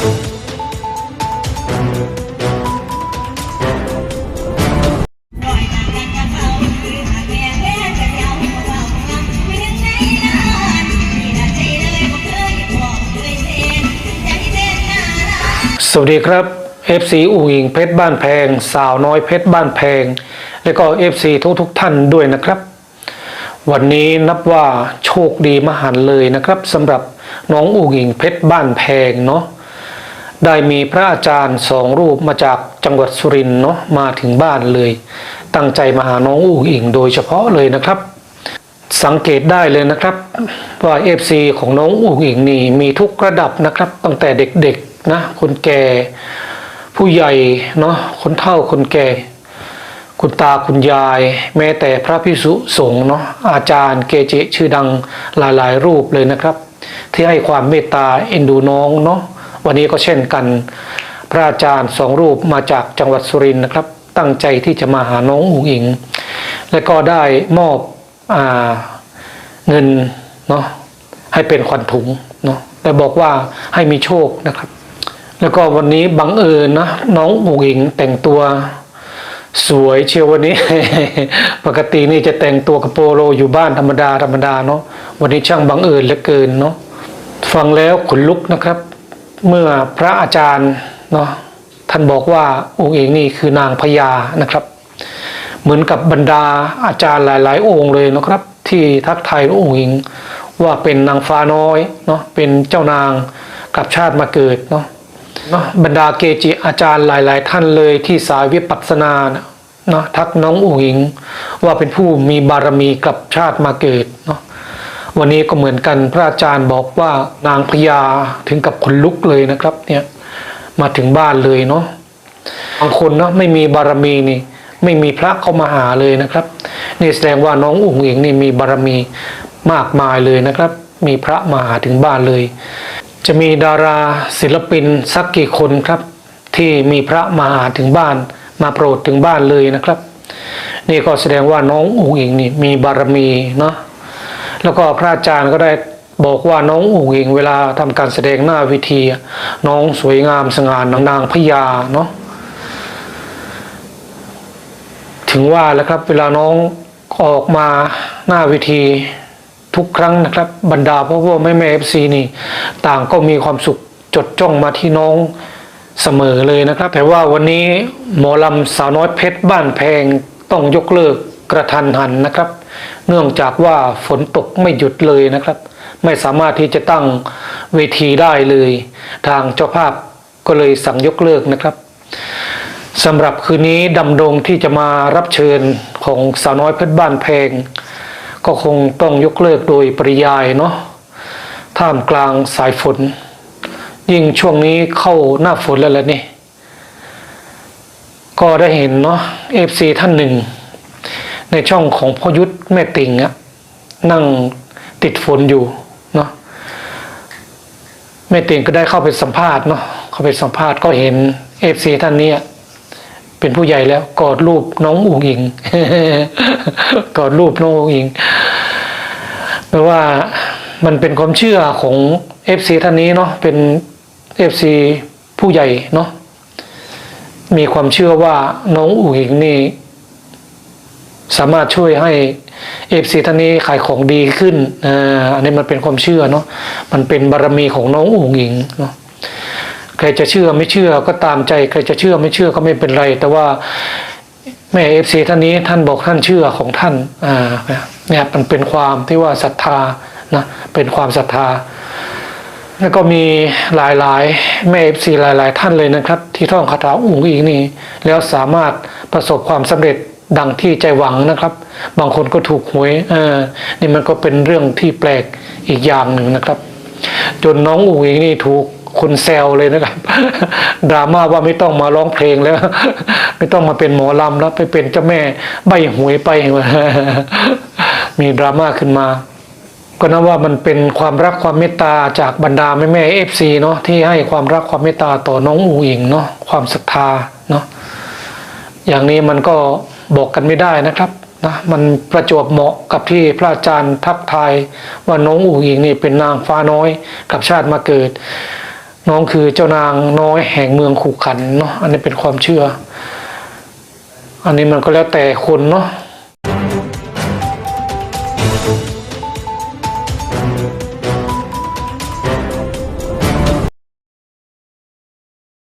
สวัสดีครับ FC อู่หญิงเพชรบ้านแพง สาวน้อยเพชรบ้านแพง และก็ FC ทุกทุกท่านด้วยนะครับ วันนี้นับว่าโชคดีมหันเลยนะครับสำหรับน้องอู่หญิงเพชรบ้านแพงเนาะ ได้มีพระอาจารย์สองรูปมาจากจังหวัดสุรินทร์เนาะมาถึงบ้านเลย ตั้งใจมาหาน้องอู่หญิงโดยเฉพาะเลยนะครับ สังเกตได้เลยนะครับ ว่า FC ของน้องอุ๋งอิงนี่มีทุกระดับนะครับ ตั้งแต่เด็กๆนะคนแก่ผู้ใหญ่เนาะคนเฒ่าคนแก่ คุณตาคุณยาย แม้แต่พระพิสุสงฆ์เนาะอาจารย์เกจิชื่อดังหลายๆ รูปเลยนะครับ ที่ให้ความเมตตาเอ็นดูน้องเนาะ วันนี้ก็เช่นกัน พระอาจารย์สองรูปมาจากจังหวัดสุรินทร์นะครับ ตั้งใจที่จะมาหาน้องอุ๋งอิง และก็ได้มอบอเงินเนาะให้เป็นขวัญถุงเนาะแต่บอกว่าให้มีโชคนะครับ แล้วก็วันนี้บังเอิญนะน้องอุ๋งอิงแต่งตัวสวยเชียววันนี้ ปกตินี่จะแต่งตัวกระโปโลอยู่บ้านธรรมดาธรรมดาเนาะวันนี้ช่างบังเอิญเหลือเกินเนาะฟังแล้วขนลุกนะครับ เมื่อพระอาจารย์เนาะท่านบอกว่าอุ๋งอิงนี่คือนางพญานะครับ เหมือนกับบรรดาอาจารย์หลาย ๆ องค์เลยนะครับ ที่ทักทายองค์หญิงว่าเป็นนางฟ้าน้อยเนาะเป็นเจ้านางกับชาติมาเกิดเนาะเนาะบรรดาเกจิอาจารย์หลาย ๆ ท่านเลยที่สายวิปัสสนาเนาะทักน้องอุ๋งอิงว่าเป็นผู้มีบารมีกับชาติมาเกิดเนาะ วันนี้ก็เหมือนกันพระอาจารย์บอกว่านางพญาถึงกับขนลุกเลยนะครับ เนี่ยมาถึงบ้านเลยเนาะบางคนเนาะไม่มีบารมีนี่ ไม่มีพระเข้ามาหาเลยนะครับนี่แสดงว่าน้องอุ๋งอิงนี่มีบารมีมากมายเลยนะครับ มีพระมาหาถึงบ้านเลย จะมีดาราศิลปินสักกี่คนครับ ที่มีพระมาหาถึงบ้าน มาโปรดถึงบ้านเลยนะครับ นี่ก็แสดงว่าน้องอุ๋งอิงนี่มีบารมีเนาะ แล้วก็พระอาจารย์ก็ได้บอกว่าน้องอุ๋งอิงเวลาทำการแสดงหน้าวิธีน้องสวยงามสง่านางนางพญาเนาะถึงว่าแล้วครับเวลาน้องออกมาหน้าเวทีทุกครั้งนะครับ บรรดาพ่อพ่อแม่แม่เอฟซีนี่ ต่างก็มีความสุขจดจ้องมาที่น้องเสมอเลยนะครับแต่ว่าวันนี้หมอลำสาวน้อยเพชรบ้านแพงต้องยกเลิก กระทันหันนะครับ เนื่องจากว่าฝนตกไม่หยุดเลยนะครับ ไม่สามารถที่จะตั้งเวทีได้เลย ทางเจ้าภาพก็เลยสั่งยกเลิกนะครับสำหรับคืนนี้ดำดงที่จะมารับเชิญของสาวน้อยเพชรบ้านแพงก็คงต้องยกเลิกโดยปริยายเนาะท่ามกลางสายฝน ยิ่งช่วงนี้เข้าหน้าฝนแล้วแหละนี่ ก็ได้เห็นเนาะเอฟซีท่านหนึ่ง ในช่องของพ่อยุทธแม่ติงอะนั่งติดฝนอยู่เนาะแม่ตียงก็ได้เข้าไปสัมภาษณ์เนาะเข้าไปสัมภาษณ์ก็เห็นเอฟซีท่านนี้เป็นผู้ใหญ่แล้วกอดรูปน้องอุ๋งอิงกอดรูปน้องอุ๋งอิงแปลว่ามันเป็นความเชื่อของเอฟซีท่านนี้เนาะเป็นเอฟซีผู้ใหญ่เนาะมีความเชื่อว่าน้องอุ๋งอิงนี่ สามารถช่วยให้เอฟซีท่านนี้ขายของดีขึ้นอ่าอันนี้มันเป็นความเชื่อเนาะมันเป็นบารมีของน้องอุ๋งอิงเนาะใครจะเชื่อไม่เชื่อก็ตามใจใครจะเชื่อไม่เชื่อก็ไม่เป็นไร แต่ว่าแม่เอฟซีท่านนี้ท่านบอกท่านเชื่อของท่านอ่าเนี่ยมันเป็นความที่ว่าศรัทธานะเป็นความศรัทธา แล้วก็มีหลายๆแม่เอฟซีหลาย ๆ ท่านเลยนะครับ ที่ท่องคาถาอุ๋งอิงนี่แล้วสามารถประสบความสำเร็จ ดังที่ใจหวังนะครับ บางคนก็ถูกหวยเออนี่มันก็เป็นเรื่องที่แปลกอีกอย่างหนึ่งนะครับ จนน้องอุ๋งอิงนี่ถูกคนแซวเลยนะครับดราม่าว่าไม่ต้องมาร้องเพลงแล้ว ไม่ต้องมาเป็นหมอลำแล้วไปเป็นเจ้าแม่ใบหวยไป มีดราม่าขึ้นมา ก็นับว่ามันเป็นความรักความเมตตาจากบรรดาแม่แม่เอฟซีเนาะที่ให้ความรักความเมตตาต่อน้องอูอิงเนาะความศรัทธาเนาะอย่างนี้มันก็ บอกกันไม่ได้นะครับนะมันประจวบเหมาะกับที่พระอาจารย์ทักทายว่าน้องอูอิงนี่เป็นนางฟ้าน้อยกับชาติมาเกิด น้องคือเจ้านางน้อยแห่งเมืองขู่ขันเนาะอันนี้เป็นความเชื่อ อันนี้มันก็แล้วแต่คนเนาะ